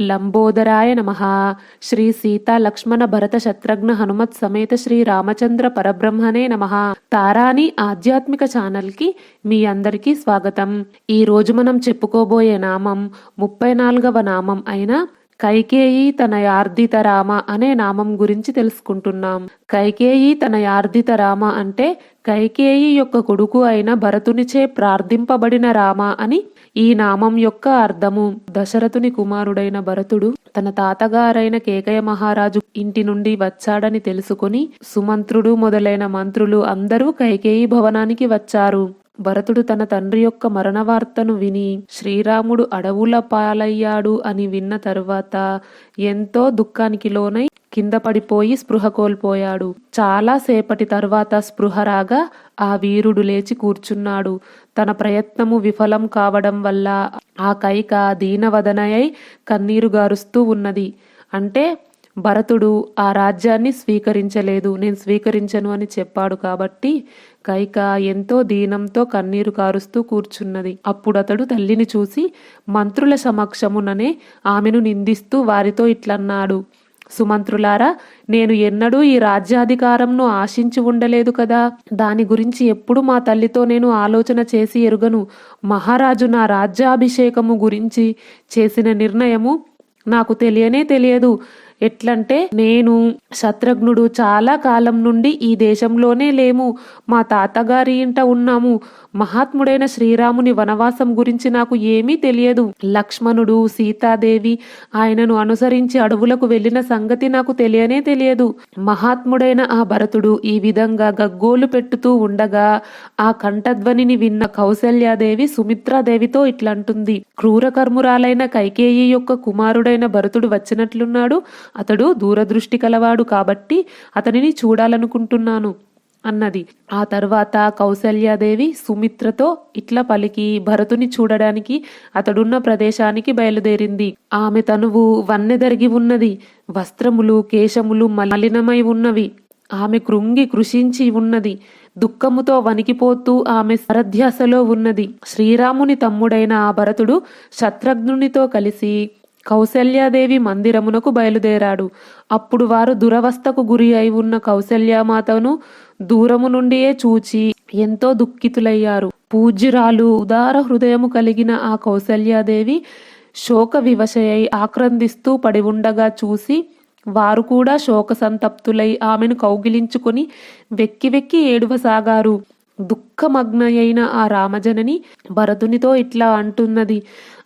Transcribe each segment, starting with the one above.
లంబోదరాయ నమ. శ్రీ సీత లక్ష్మణ భరత శత్రుఘ్న హనుమత్ సమేత శ్రీ రామచంద్ర పరబ్రహ్మనే నమ. తారాని ఆధ్యాత్మిక ఛానల్కి మీ అందరికీ స్వాగతం. ఈ రోజు మనం చెప్పుకోబోయే నామం ముప్పై నాలుగవ నామం అయిన కైకేయి తన యార్దిత రామ అనే నామం గురించి తెలుసుకుంటున్నాం. కైకేయి తన యార్దిత రామ అంటే కైకేయి యొక్క కొడుకు అయిన భరతునిచే ప్రార్థింపబడిన రామ అని ఈ నామం యొక్క అర్థము. దశరథుని కుమారుడైన భరతుడు తన తాతగారైన కేకయ మహారాజు ఇంటి నుండి వచ్చాడని తెలుసుకుని సుమంత్రుడు మొదలైన మంత్రులు అందరూ కైకేయి భవనానికి వచ్చారు. భరతుడు తన తండ్రి యొక్క మరణ వార్తను విని శ్రీరాముడు అడవుల పాలయ్యాడు అని విన్న తరువాత ఎంతో దుఃఖానికి లోనై కింద పడిపోయి స్పృహ కోల్పోయాడు. చాలా సేపటి తర్వాత స్పృహ రాగా ఆ వీరుడు లేచి కూర్చున్నాడు. తన ప్రయత్నము విఫలం కావడం వల్ల ఆ కైక దీనవదనయై కన్నీరు గారుస్తూ ఉన్నది. అంటే భరతుడు ఆ రాజ్యాన్ని స్వీకరించలేదు నేను స్వీకరించను అని చెప్పాడు కాబట్టి కైక ఎంతో దీనంతో కన్నీరు కారుస్తూ కూర్చున్నది. అప్పుడు అతడు తల్లిని చూసి మంత్రుల సమక్షముననే ఆమెను నిందిస్తూ వారితో ఇట్లన్నాడు. సుమంత్రులారా నేను ఎన్నడూ ఈ రాజ్యాధికారంను ఆశించి ఉండలేదు కదా. దాని గురించి ఎప్పుడు మా తల్లితో నేను ఆలోచన చేసి ఎరుగను. మహారాజు నా రాజ్యాభిషేకము గురించి చేసిన నిర్ణయము నాకు తెలియనే తెలియదు. ఎట్లంటే నేను శత్రుఘ్నుడు చాలా కాలం నుండి ఈ దేశంలోనే లేము. మా తాతగారి ఇంట ఉన్నాము. మహాత్ముడైన శ్రీరాముని వనవాసం గురించి నాకు ఏమీ తెలియదు. లక్ష్మణుడు సీతాదేవి ఆయనను అనుసరించి అడవులకు వెళ్ళిన సంగతి నాకు తెలియనే తెలియదు. మహాత్ముడైన ఆ భరతుడు ఈ విధంగా గగ్గోలు పెట్టుతూ ఉండగా ఆ కంఠధ్వనిని విన్న కౌశల్యాదేవి సుమిత్రాదేవితో ఇట్లంటుంది. క్రూరకర్మురాలైన కైకేయి యొక్క కుమారుడైన భరతుడు వచ్చినట్లున్నాడు. అతడు దూరదృష్టి కలవాడు కాబట్టి అతనిని చూడాలనుకుంటున్నాను. అన్నది. ఆ తర్వాత కౌసల్యాదేవి సుమిత్రతో ఇట్లా పలికి భరతుని చూడడానికి అతడున్న ప్రదేశానికి బయలుదేరింది. ఆమె తనువు వన్నెదరిగి ఉన్నది. వస్త్రములు కేశములు మలినమై ఉన్నవి. ఆమె కృంగి కృషించి ఉన్నది. దుఃఖముతో వణికిపోతూ ఆమె సరధ్యాసలో ఉన్నది. శ్రీరాముని తమ్ముడైన ఆ భరతుడు శత్రుఘ్నునితో కలిసి కౌసల్యాదేవి మందిరమునకు బయలుదేరాడు. అప్పుడు వారు దురవస్థకు గురి అయి ఉన్న కౌసల్యామాతను దూరము నుండియే చూచి ఎంతో దుఃఖితులయ్యారు. పూజ్యురాలు ఉదార హృదయము కలిగిన ఆ కౌసల్యాదేవి శోక వివశయై ఆక్రందిస్తూ పడి ఉండగా చూసి వారు కూడా శోక సంతప్తులై ఆమెను కౌగిలించుకొని వెక్కి వెక్కి ఏడువసాగారు. దుఃఖమగ్నయైన ఆ రామజనని భరతునితో ఇట్లా అంటున్నది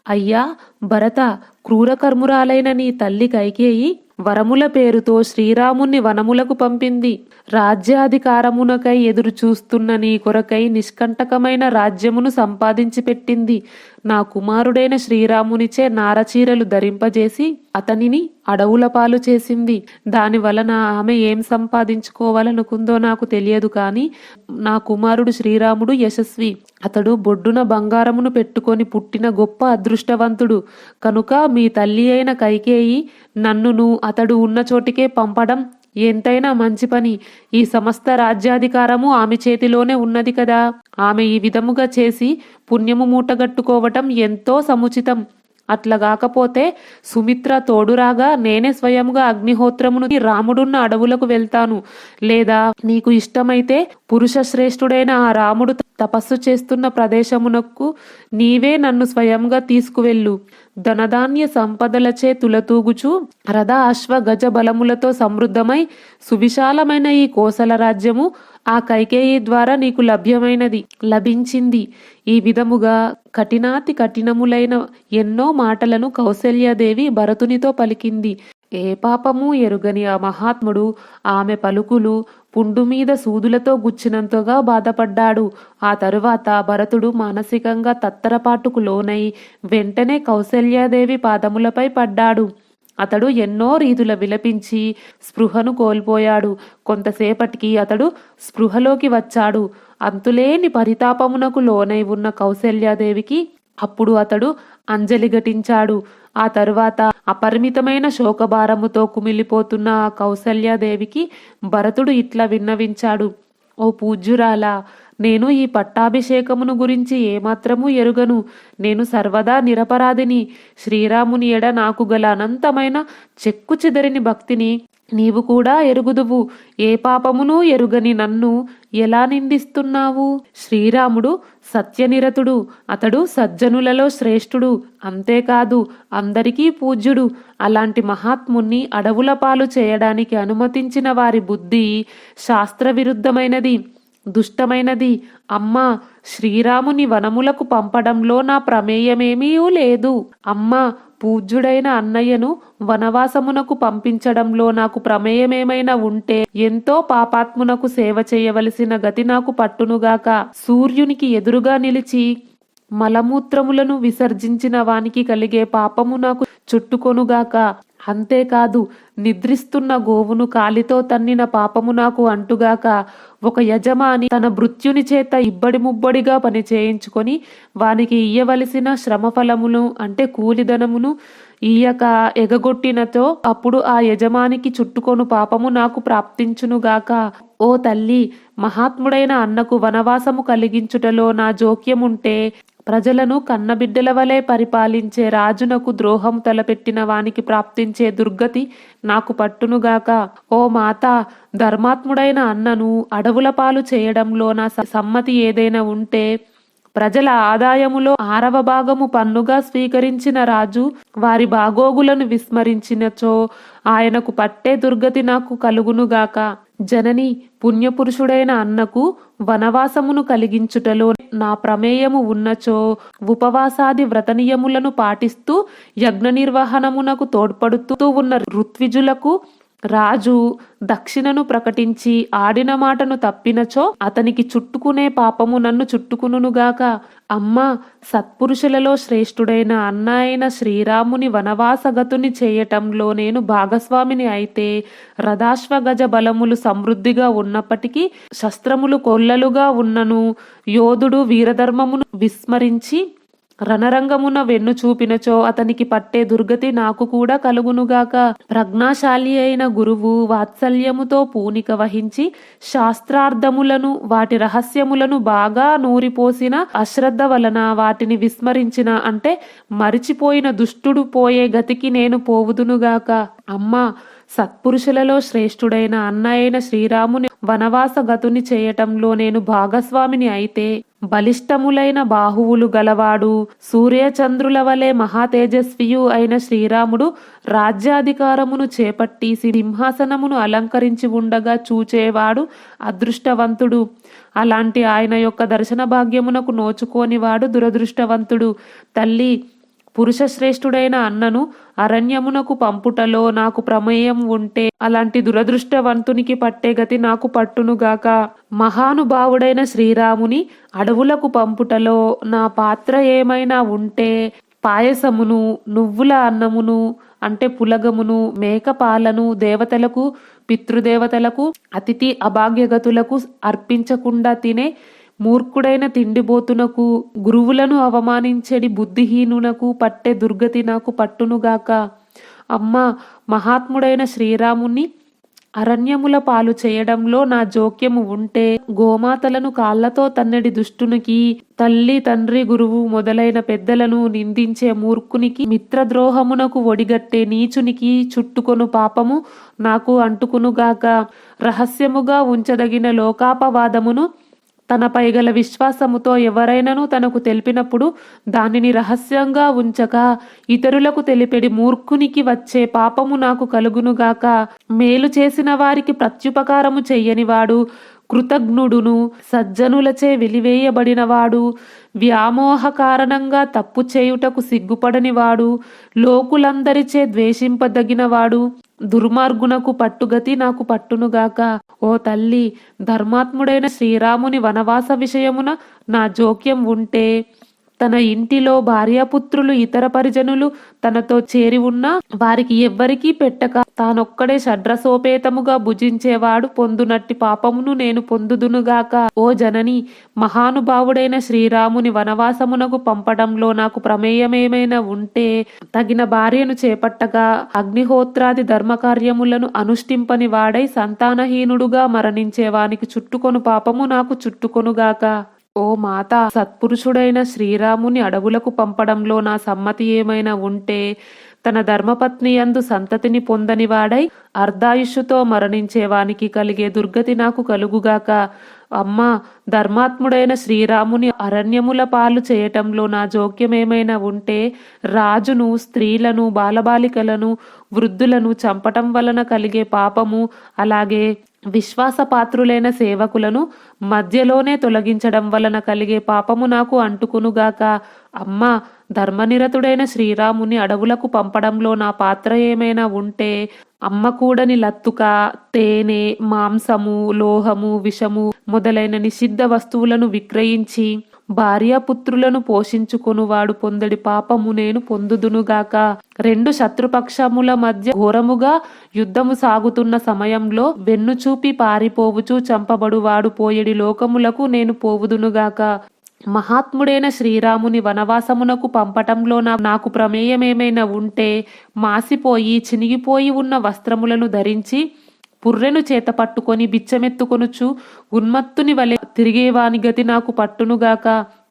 అయ్యా భరత క్రూరకర్మురాలైన నీ తల్లి కైకేయి వరముల పేరుతో శ్రీరాముణ్ణి వనములకు పంపింది. రాజ్యాధికారమునకై ఎదురు చూస్తున్న నీ కొరకై నిష్కంటకమైన రాజ్యమును సంపాదించి పెట్టింది నా కుమారుడైన శ్రీరామునిచే నారచీరలు ధరింపజేసి అతనిని అడవుల పాలు చేసింది. దాని వలన ఆమె ఏం సంపాదించుకోవాలనుకుందో నాకు తెలియదు కానీ నా కుమారుడు శ్రీరాముడు యశస్వి. అతడు బొడ్డున బంగారమును పెట్టుకొని పుట్టిన గొప్ప అదృష్టవంతుడు. కనుక మీ తల్లి అయిన కైకేయి నన్నును అతడు ఉన్న చోటికే పంపడం ఎంతైనా మంచి పని. ఈ సమస్త రాజ్యాధికారము ఆమె చేతిలోనే ఉన్నది కదా. ఆమె ఈ విధముగా చేసి పుణ్యము మూటగట్టుకోవటం ఎంతో సముచితం. అట్లా కాకపోతే సుమిత్ర తోడురాగా నేనే స్వయంగా అగ్నిహోత్రమును రాముడున్న అడవులకు వెళ్తాను. లేదా నీకు ఇష్టమైతే పురుష శ్రేష్ఠుడైన ఆ రాముడు తపస్సు చేస్తున్న ప్రదేశమునకు నీవే నన్ను స్వయంగా తీసుకువెళ్ళు. ధనధాన్య సంపదలచే తులతూగుచు రథ అశ్వ గజ బలములతో సమృద్ధమై సువిశాలమైన ఈ కోసల రాజ్యము ఆ కైకేయి ద్వారా నీకు లభ్యమైనది లభించింది. ఈ విధముగా కఠినాతి కఠినములైన ఎన్నో మాటలను కౌసల్యాదేవి భరతునితో పలికింది. ఏ పాపము ఎరుగని ఆ మహాత్ముడు ఆమె పలుకులు పుండు మీద సూదులతో గుచ్చినంతగా బాధపడ్డాడు. ఆ తరువాత భరతుడు మానసికంగా తత్తరపాటుకు లోనై వెంటనే కౌసల్యాదేవి పాదములపై పడ్డాడు. అతడు ఎన్నో రీతుల విలపించి స్పృహను కోల్పోయాడు. కొంతసేపటికి అతడు స్పృహలోకి వచ్చాడు. అంతులేని పరితాపమునకు లోనై ఉన్న కౌసల్యాదేవికి అప్పుడు అతడు అంజలి ఘటించాడు. ఆ తరువాత అపరిమితమైన శోకభారముతో కుమిలిపోతున్న ఆ కౌసల్యాదేవికి భరతుడు ఇట్లా విన్నవించాడు. ఓ పూజ్యురాలా నేను ఈ పట్టాభిషేకమును గురించి ఏమాత్రము ఎరుగను. నేను సర్వదా నిరపరాధిని. శ్రీరాముని ఎడ నాకు గల అనంతమైన చెక్కు చెదరిని భక్తిని నీవు కూడా ఎరుగుదువు. ఏ పాపమును ఎరుగని నన్ను ఎలా నిందిస్తున్నావు? శ్రీరాముడు సత్యనిరతుడు. అతడు సజ్జనులలో శ్రేష్ఠుడు. అంతేకాదు అందరికీ పూజ్యుడు. అలాంటి మహాత్ముణ్ణి అడవుల పాలు చేయడానికి అనుమతించిన వారి బుద్ధి శాస్త్రవిరుద్ధమైనది. దుష్టమైనది. అమ్మా శ్రీరాముని వనములకు పంపడంలో నా ప్రమేయమేమీ లేదు. అమ్మా పూజ్యుడైన అన్నయ్యను వనవాసమునకు పంపించడంలో నాకు ప్రమేయమేమైనా ఉంటే ఎంతో పాపాత్మునకు సేవ చేయవలసిన గతి నాకు పట్టునుగాక సూర్యునికి ఎదురుగా నిలిచి మలమూత్రములను విసర్జించిన వానికి కలిగే పాపము నాకు చుట్టుకొనుగాక. అంతేకాదు నిద్రిస్తున్న గోవును కాలితో తన్నిన పాపము నాకు అంటుగాక. ఒక యజమాని తన భృత్యుని చేత ఇబ్బడి ముబ్బడిగా పని చేయించుకొని వానికి ఇయ్యవలసిన శ్రమఫలమును అంటే కూలిధనమును ఈయక ఎగగొట్టినతో అప్పుడు ఆ యజమానికి చుట్టుకొను పాపము నాకు ప్రాప్తించునుగాక. ఓ తల్లి మహాత్ముడైన అన్నకు వనవాసము కలిగించుటలో నా జోక్యముంటే ప్రజలను కన్నబిడ్డల వలె పరిపాలించే రాజునకు ద్రోహం తలపెట్టిన వానికి ప్రాప్తించే దుర్గతి నాకు పట్టునుగాక. ఓ మాత ధర్మాత్ముడైన అన్నను అడవుల పాలు చేయడంలో నా స- సమ్మతి ఏదైనా ఉంటే ప్రజల ఆదాయములో ఆరవ భాగము పన్నుగా స్వీకరించిన రాజు వారి బాగోగులను విస్మరించినచో ఆయనకు పట్టే దుర్గతి నాకు కలుగునుగాక. జనని పుణ్యపురుషుడైన అన్నకు వనవాసమును కలిగించుటలో నా ప్రమేయము ఉన్నచో ఉపవాసాది వ్రతనియములను పాటిస్తూ యజ్ఞ నిర్వహణమునకు తోడ్పడుతూ ఉన్న ఋత్విజులకు రాజు దక్షిణను ప్రకటించి ఆడిన మాటను తప్పినచో అతనికి చుట్టుకునే పాపము నన్ను చుట్టుకునుగాక అమ్మ సత్పురుషులలో శ్రేష్ఠుడైన అన్న అయిన శ్రీరాముని వనవాసగతుని చేయటంలో నేను భాగస్వామిని అయితే రథాశ్వగజ బలములు సమృద్ధిగా ఉన్నప్పటికీ శస్త్రములు కొల్లలుగా ఉన్నను. యోధుడు వీరధర్మమును విస్మరించి రణరంగమున వెన్ను చూపినచో అతనికి పట్టే దుర్గతి నాకు కూడా కలుగునుగాక. ప్రజ్ఞాశాలి అయిన గురువు వాత్సల్యముతో పూనిక వహించి శాస్త్రార్థములను వాటి రహస్యములను బాగా నూరిపోసిన అశ్రద్ధ వలన వాటిని విస్మరించిన అంటే మరిచిపోయిన దుష్టుడు పోయే గతికి నేను పోవుదునుగాక. అమ్మా సత్పురుషులలో శ్రేష్ఠుడైన అన్న అయిన శ్రీరాముని వనవాస గతుని చేయటంలో నేను భాగస్వామిని అయితే బలిష్టములైన బాహువులు గలవాడు సూర్యచంద్రుల వలె మహాతేజస్వియు అయిన శ్రీరాముడు రాజ్యాధికారమును చేపట్టి సింహాసనమును అలంకరించి ఉండగా చూచేవాడు అదృష్టవంతుడు. అలాంటి ఆయన యొక్క దర్శన భాగ్యమునకు నోచుకోనివాడు దురదృష్టవంతుడు. తల్లి పురుష శ్రేష్ఠుడైన అన్నను అరణ్యమునకు పంపుటలో నాకు ప్రమేయం ఉంటే అలాంటి దురదృష్టవంతునికి పట్టే గతి నాకు పట్టునుగాక మహానుభావుడైన శ్రీరాముని అడవులకు పంపుటలో నా పాత్ర ఏమైనా ఉంటే పాయసమును నువ్వుల అన్నమును అంటే పులగమును మేకపాలను దేవతలకు పితృదేవతలకు అతిథి అభాగ్యగతులకు అర్పించకుండా తినే మూర్ఖుడైన తిండిబోతునకు గురువులను అవమానించెడి బుద్ధిహీనునకు పట్టే దుర్గతి నాకు పట్టునుగాక. అమ్మ మహాత్ముడైన శ్రీరాముని అరణ్యముల పాలు చేయడంలో నా జోక్యము ఉంటే గోమాతలను కాళ్ళతో తన్నడి దుష్టునికి తల్లి తండ్రి గురువు మొదలైన పెద్దలను నిందించే మూర్ఖునికి మిత్రద్రోహమునకు ఒడిగట్టే నీచునికి చుట్టుకొను పాపము నాకు అంటుకునుగాక. రహస్యముగా ఉంచదగిన లోకాపవాదమును తనపై గల విశ్వాసముతో ఎవరైనను తనకు తెలిపినప్పుడు దానిని రహస్యంగా ఉంచక ఇతరులకు తెలిపెడి మూర్ఖునికి వచ్చే పాపము నాకు కలుగునుగాక మేలు చేసిన వారికి ప్రత్యుపకారము చెయ్యనివాడు కృతజ్ఞుడును సజ్జనులచే వెలివేయబడినవాడు వ్యామోహ కారణంగా తప్పు చేయుటకు సిగ్గుపడనివాడు లోకులందరిచే ద్వేషింపదగినవాడు. దుర్మార్గునకు పట్టుగతి నాకు పట్టునుగాక ఓ తల్లి ధర్మాత్ముడైన శ్రీరాముని వనవాస విషయమున నా జోక్యం ఉంటే తన ఇంటిలో భార్యాపుత్రులు ఇతర పరిజనులు తనతో చేరి ఉన్నా వారికి ఎవ్వరికీ పెట్టక తానొక్కడే షడ్రసోపేతముగా భుజించేవాడు పొందునట్టి పాపమును నేను పొందుదునుగాక. ఓ జనని మహానుభావుడైన శ్రీరాముని వనవాసమునకు పంపడంలో నాకు ప్రమేయమేమైనా ఉంటే తగిన భార్యను చేపట్టగా అగ్నిహోత్రాది ధర్మకార్యములను అనుష్ఠింపని వాడై సంతానహీనుడుగా మరణించే వానికి చుట్టుకొను పాపము నాకు చుట్టుకొనుగాక. ఓ మాత సత్పురుషుడైన శ్రీరాముని అడవులకు పంపడంలో నా సమ్మతి ఏమైనా ఉంటే తన ధర్మపత్ని యందు సంతతిని పొందని వాడై అర్ధాయుష్యుతో మరణించేవానికి కలిగే దుర్గతి నాకు కలుగుగాక. అమ్మా ధర్మాత్ముడైన శ్రీరాముని అరణ్యముల పాలు చేయటంలో నా జోక్యమేమైనా ఉంటే రాజును స్త్రీలను బాలబాలికలను వృద్ధులను చంపటం వలన కలిగే పాపము అలాగే విశ్వాసపాత్రులైన సేవకులను మధ్యలోనే తొలగించడం వలన కలిగే పాపము నాకు అంటుకునుగాక అమ్మ ధర్మనిరతుడైన శ్రీరాముని అడవులకు పంపడంలో నా పాత్ర ఏమైనా ఉంటే అమ్మ కూడని లత్తుక తేనె మాంసము లోహము విషము మొదలైన నిషిద్ధ వస్తువులను విక్రయించి భార్యాపుత్రులను పోషించుకొనువాడు పొందడి పాపము నేను పొందుదునుగాక రెండు శత్రుపక్షముల మధ్య ఘోరముగా యుద్ధము సాగుతున్న సమయంలో వెన్ను చూపి పారిపోవుచు చంపబడువాడు పోయడి లోకములకు నేను పోవుదునుగాక మహాత్ముడైన శ్రీరాముని వనవాసమునకు పంపటంలో నా- నాకు ప్రమేయమేమైనా ఉంటే మాసిపోయి చినిగిపోయి ఉన్న వస్త్రములను ధరించి పుర్రెను చేత పట్టుకొని బిచ్చమెత్తుకొనుచు ఉన్మత్తుని వలె తిరిగేవాని గతి నాకు పట్టునుగాక.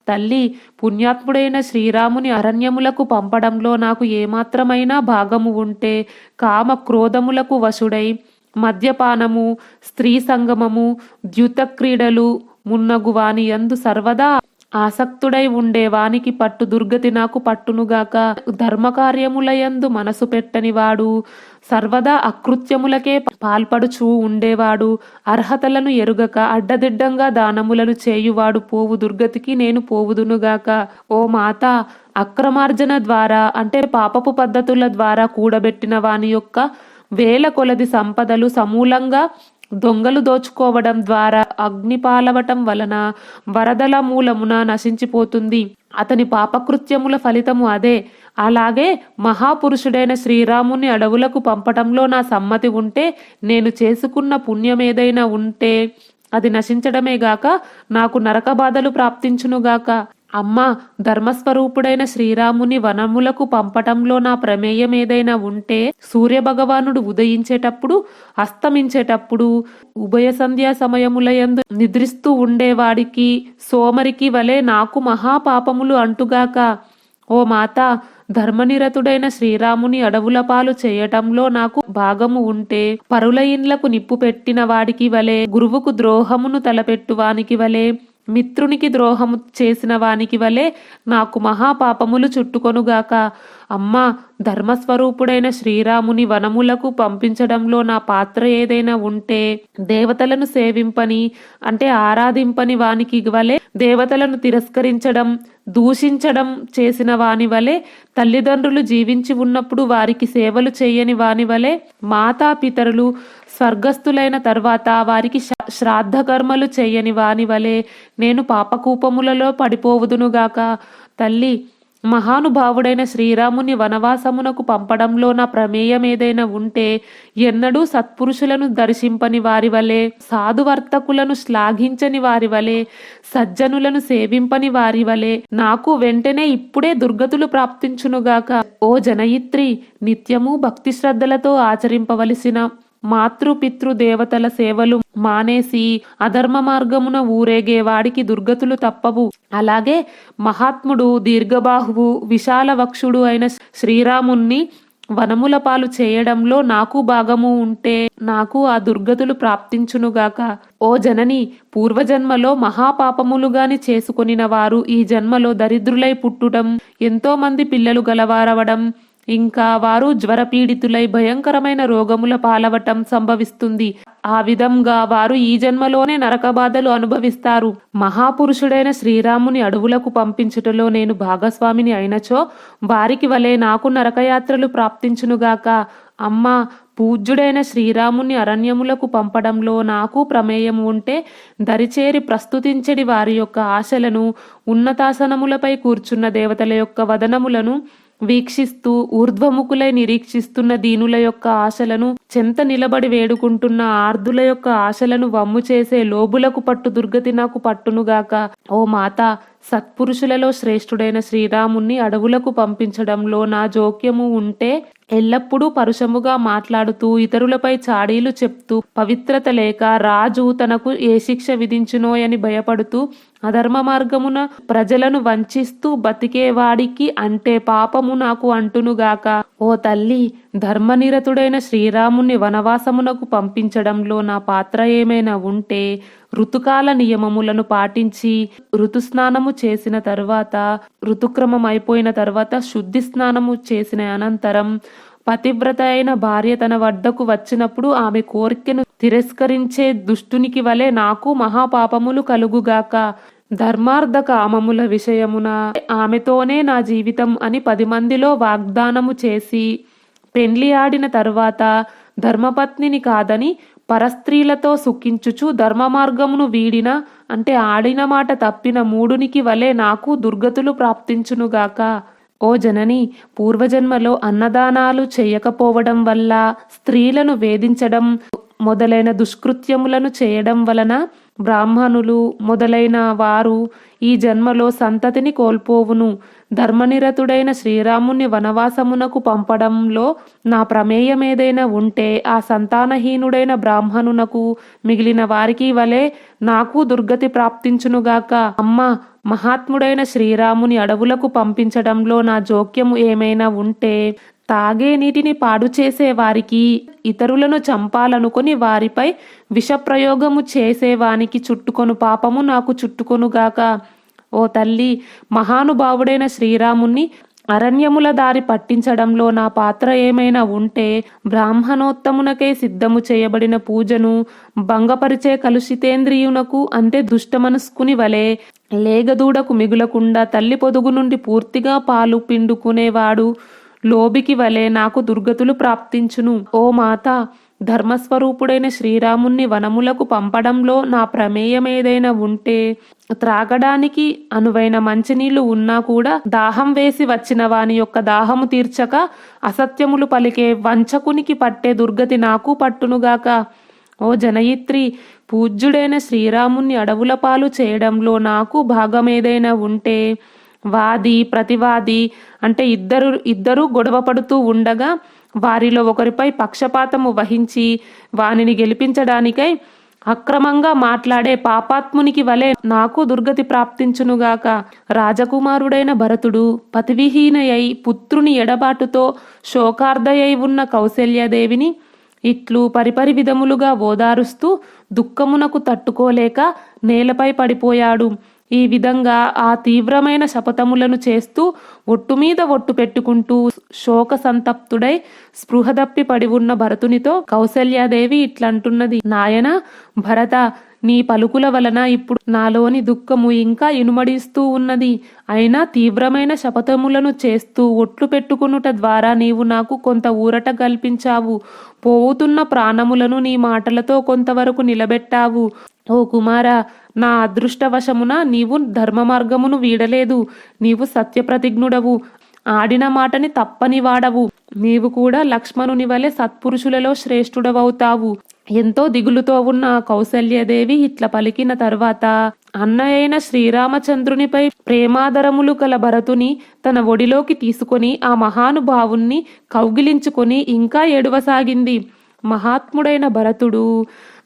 తల్లి పుణ్యాత్ముడైన శ్రీరాముని అరణ్యములకు పంపడంలో నాకు ఏమాత్రమైనా భాగము ఉంటే కామ క్రోధములకు వశుడై మద్యపానము స్త్రీ సంగమము ద్యుత క్రీడలు మున్నగువాని యందు సర్వదా ఆసక్తుడై ఉండే వానికి పట్టు దుర్గతి నాకు పట్టునుగాక. ధర్మకార్యములయందు మనసు పెట్టనివాడు సర్వదా అకృత్యములకే పాల్పడుచూ ఉండేవాడు. అర్హతలను ఎరుగక అడ్డదిడ్డంగా దానములను చేయువాడు పోవు దుర్గతికి నేను పోవుదునుగాక. ఓ మాత అక్రమార్జన ద్వారా అంటే పాపపు పద్ధతుల ద్వారా కూడబెట్టిన వాని యొక్క వేల కొలది సంపదలు సమూలంగా దొంగలు దోచుకోవడం ద్వారా అగ్ని పాలవటం వలన వరదల మూలమున నశించిపోతుంది. అతని పాపకృత్యముల ఫలితము అదే. అలాగే మహాపురుషుడైన శ్రీరాముని అడవులకు పంపటంలో నా సమ్మతి ఉంటే నేను చేసుకున్న పుణ్యమేదైనా ఉంటే అది నశించడమే గాక నాకు నరక బాధలు ప్రాప్తించునుగాక. అమ్మా ధర్మస్వరూపుడైన శ్రీరాముని వనములకు పంపటంలో నా ప్రమేయం ఏదైనా ఉంటే సూర్య భగవానుడు ఉదయించేటప్పుడు అస్తమించేటప్పుడు ఉభయ సంధ్యా సమయములయందు నిద్రిస్తూ ఉండేవాడికి సోమరికి వలె నాకు మహాపాపములు అంటుగాక. ఓ మాత ధర్మనిరతుడైన శ్రీరాముని అడవుల పాలు చేయటంలో నాకు భాగము ఉంటే పరుల ఇండ్లకు నిప్పు పెట్టిన వాడికి వలె గురువుకు ద్రోహమును తలపెట్టువానికి వలె మిత్రునికి ద్రోహము చేసిన వానికి వలె నాకు మహాపాపములు చుట్టుకొనుగాక. అమ్మా ధర్మస్వరూపుడైన శ్రీరాముని వనములకు పంపించడంలో నా పాత్ర ఏదైనా ఉంటే దేవతలను సేవింపని అంటే ఆరాధింపని వానికి వలె దేవతలను తిరస్కరించడం దూషించడం చేసిన వాని వలె తల్లిదండ్రులు జీవించి ఉన్నప్పుడు వారికి సేవలు చేయని వాని వలె మాతాపితరులు స్వర్గస్థులైన తర్వాత వారికి శ- శ్రాద్ధ కర్మలు చేయని వాని వలె నేను పాపకూపములలో పడిపోవుదునుగాక తల్లి మహానుభావుడైన శ్రీరాముని వనవాసమునకు పంపడంలో నా ప్రమేయం ఏదైనా ఉంటే ఎన్నడూ సత్పురుషులను దర్శింపని వారి వలె సాధువర్తకులను శ్లాఘించని వారి వలె సజ్జనులను సేవింపని వారి వలె నాకు వెంటనే ఇప్పుడే దుర్గతులు ప్రాప్తించునుగాక ఓ జనయిత్రి నిత్యము భక్తి శ్రద్ధలతో ఆచరింపవలసిన మాతృ పితృ దేవతల సేవలు మానేసి అధర్మ మార్గమున ఊరేగే వాడికి దుర్గతులు తప్పవు. అలాగే మహాత్ముడు దీర్ఘబాహువు విశాల వక్షుడు అయిన శ్రీరాముణ్ణి వనముల పాలు చేయడంలో నాకు భాగము ఉంటే నాకు ఆ దుర్గతులు ప్రాప్తించునుగాక ఓ జనని పూర్వజన్మలో మహాపాపములుగాని చేసుకొనిన వారు ఈ జన్మలో దరిద్రులై పుట్టుటం ఎంతో మంది పిల్లలు గలవారవడం ఇంకా వారు జ్వరపీడితులై భయంకరమైన రోగముల పాలవటం సంభవిస్తుంది. ఆ విధంగా వారు ఈ జన్మలోనే నరక బాధలు అనుభవిస్తారు. మహాపురుషుడైన శ్రీరాముని అడవులకు పంపించుటలో నేను భాగస్వామిని అయినచో వారికి వలె నాకు నరకయాత్రలు ప్రాప్తించునుగాక. అమ్మా పూజ్యుడైన శ్రీరాముని అరణ్యములకు పంపడంలో నాకు ప్రమేయం ఉంటే దరిచేరి ప్రస్తుతించడి వారి యొక్క ఆశలను ఉన్నతాసనములపై కూర్చున్న దేవతల యొక్క వదనములను వీక్షిస్తూ ఊర్ధ్వముకులై నిరీక్షిస్తున్న దీనుల యొక్క ఆశలను చెంత నిలబడి వేడుకుంటున్న ఆర్ధుల యొక్క ఆశలను వమ్ము చేసే లోబులకు పట్టు దుర్గతి నాకు పట్టునుగాక. ఓ మాత సత్పురుషులలో శ్రేష్ఠుడైన శ్రీరాముణ్ణి అడవులకు పంపించడంలో నా జోక్యము ఉంటే ఎల్లప్పుడూ పరుషముగా మాట్లాడుతూ ఇతరులపై చాడీలు చెప్తూ పవిత్రత లేక రాజు తనకు ఏ శిక్ష విధించునోయని భయపడుతూ అధర్మ మార్గమున ప్రజలను వంచిస్తూ బతికేవాడికి అంటే పాపము నాకు అంటునుగాక. ఓ తల్లి ధర్మనిరతుడైన శ్రీరాముని వనవాసమునకు పంపించడంలో నా పాత్ర ఏమైనా ఉంటే ఋతుకాల నియమములను పాటించి ఋతుస్నానము చేసిన తరువాత ఋతుక్రమం అయిపోయిన తర్వాత శుద్ధి స్నానము చేసిన అనంతరం పతివ్రత అయిన భార్య తన వద్దకు వచ్చినప్పుడు ఆమె కోరికను తిరస్కరించే దుష్టునికి వలె నాకు మహాపాపములు కలుగుగాక ధర్మార్థ కామముల విషయమున ఆమెతోనే నా జీవితం అని పది మందిలో వాగ్దానము చేసి పెండ్లి ఆడిన తరువాత ధర్మపత్నిని కాదని పరస్త్రీలతో సుఖించుచు ధర్మ మార్గమును వీడిన అంటే ఆడిన మాట తప్పిన మూడునికి వలె నాకు దుర్గతులు ప్రాప్తించునుగాక. ఓ జనని పూర్వజన్మలో అన్నదానాలు చేయకపోవడం వల్ల స్త్రీలను వేధించడం మొదలైన దుష్కృత్యములను చేయడం వలన బ్రాహ్మణులు మొదలైన వారు ఈ జన్మలో సంతతిని కోల్పోవును. ధర్మనిరతుడైన శ్రీరాముని వనవాసమునకు పంపడంలో నా ప్రమేయం ఏదైనా ఉంటే ఆ సంతానహీనుడైన బ్రాహ్మణునకు మిగిలిన వారికి వలె నాకు దుర్గతి ప్రాప్తించునుగాక అమ్మ మహాత్ముడైన శ్రీరాముని అడవులకు పంపించడంలో నా జోక్యము ఏమైనా ఉంటే తాగే నీటిని పాడు చేసే వారికి ఇతరులను చంపాలనుకొని వారిపై విషప్రయోగము చేసేవానికి చుట్టుకొను పాపము నాకు చుట్టుకొనుగాక ఓ తల్లి మహానుభావుడైన శ్రీరాముణ్ణి అరణ్యముల దారి పట్టించడంలో నా పాత్ర ఏమైనా ఉంటే బ్రాహ్మణోత్తమునకే సిద్ధము చేయబడిన పూజను భంగపరిచే కలుషితేంద్రియునకు అంటే దుష్టమనస్కుని వలె లేగదూడకు మిగులకుండా తల్లి పొదుగు నుండి పూర్తిగా పాలు పిండుకునేవాడు. లోబికి వలె నాకు దుర్గతులు ప్రాప్తించును. ఓ మాత ధర్మస్వరూపుడైన శ్రీరాముణ్ణి వనములకు పంపడంలో నా ప్రమేయం ఏదైనా ఉంటే త్రాగడానికి అనువైన మంచినీళ్ళు ఉన్నా కూడా దాహం వేసి వచ్చిన వాని యొక్క దాహము తీర్చక అసత్యములు పలికే వంచకునికి పట్టే దుర్గతి నాకు పట్టునుగాక. ఓ జనయిత్రి పూజ్యుడైన శ్రీరాముణ్ణి అడవుల పాలు చేయడంలో నాకు భాగమేదైనా ఉంటే వాది ప్రతివాది అంటే ఇద్దరు ఇద్దరు గొడవ పడుతూ ఉండగా వారిలో ఒకరిపై పక్షపాతము వహించి వానిని గెలిపించడానికై అక్రమంగా మాట్లాడే పాపాత్మునికి వలె నాకు దుర్గతి ప్రాప్తించునుగాక. రాజకుమారుడైన భరతుడు పతివిహీనయై పుత్రుని ఎడబాటుతో శోకార్ధయై ఉన్న కౌశల్యదేవిని ఇట్లు పరిపరి విధములుగా ఓదారుస్తూ దుఃఖమునకు తట్టుకోలేక నేలపై పడిపోయాడు. ఈ విధంగా ఆ తీవ్రమైన శపథములను చేస్తూ ఒట్టు మీద ఒట్టు పెట్టుకుంటూ శోక సంతప్తుడై స్పృహదప్పి పడి ఉన్న భరతునితో కౌసల్యాదేవి ఇట్లంటున్నది నాయన భరత నీ పలుకుల వలన ఇప్పుడు నాలోని దుఃఖము ఇంకా ఇనుమడిస్తూ ఉన్నది. అయినా తీవ్రమైన శపథములను చేస్తూ ఒట్లు పెట్టుకునుట ద్వారా నీవు నాకు కొంత ఊరట కల్పించావు. పోవుతున్న ప్రాణములను నీ మాటలతో కొంతవరకు నిలబెట్టావు. ఓ కుమార నా అదృష్టవశమున నీవు ధర్మ మార్గమును వీడలేదు. నీవు సత్యప్రతిజ్ఞుడవు. ఆడిన మాటని తప్పని వాడవు. నీవు కూడా లక్ష్మణుని వలె సత్పురుషులలో శ్రేష్ఠుడవవుతావు. ఎంతో దిగులుతో ఉన్న కౌసల్యదేవి ఇట్లా పలికిన తర్వాత అన్నయైన శ్రీరామచంద్రునిపై ప్రేమాదరములు కల భరతుని తన ఒడిలోకి తీసుకొని ఆ మహానుభావుణ్ణి కౌగిలించుకొని ఇంకా ఏడవసాగింది. మహాత్ముడైన భరతుడు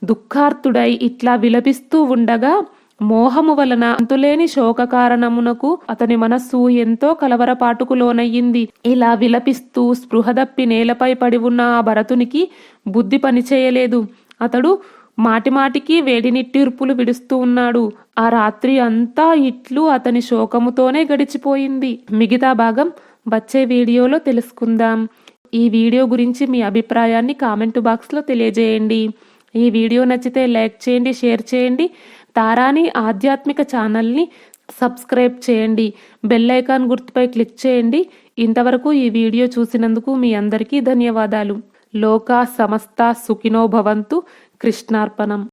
దుఃఖార్తుడై ఇట్లా విలపిస్తూ ఉండగా మోహము వలన అంతులేని శోక కారణమునకు అతని మనస్సు ఎంతో కలవరపాటుకు లోనయ్యింది. ఇలా విలపిస్తూ స్పృహదప్పి నేలపై పడి ఉన్న ఆ భరతునికి బుద్ధి పనిచేయలేదు అతడు మాటిమాటికి వేడినిట్టిర్పులు విడుస్తూ ఉన్నాడు. ఆ రాత్రి అంతా ఇట్లు అతని శోకముతోనే గడిచిపోయింది. మిగతా భాగం వచ్చే వీడియోలో తెలుసుకుందాం. ఈ వీడియో గురించి మీ అభిప్రాయాన్ని కామెంట్ బాక్స్లో తెలియజేయండి. ఈ వీడియో నచ్చితే లైక్ చేయండి షేర్ చేయండి. తారాని ఆధ్యాత్మిక ఛానల్ని సబ్స్క్రైబ్ చేయండి. బెల్ ఐకాన్ గుర్తుపై క్లిక్ చేయండి. ఇంతవరకు ఈ వీడియో చూసినందుకు మీ అందరికీ ధన్యవాదాలు. లోకా సమస్త సుఖినో భవంతు. కృష్ణార్పణం.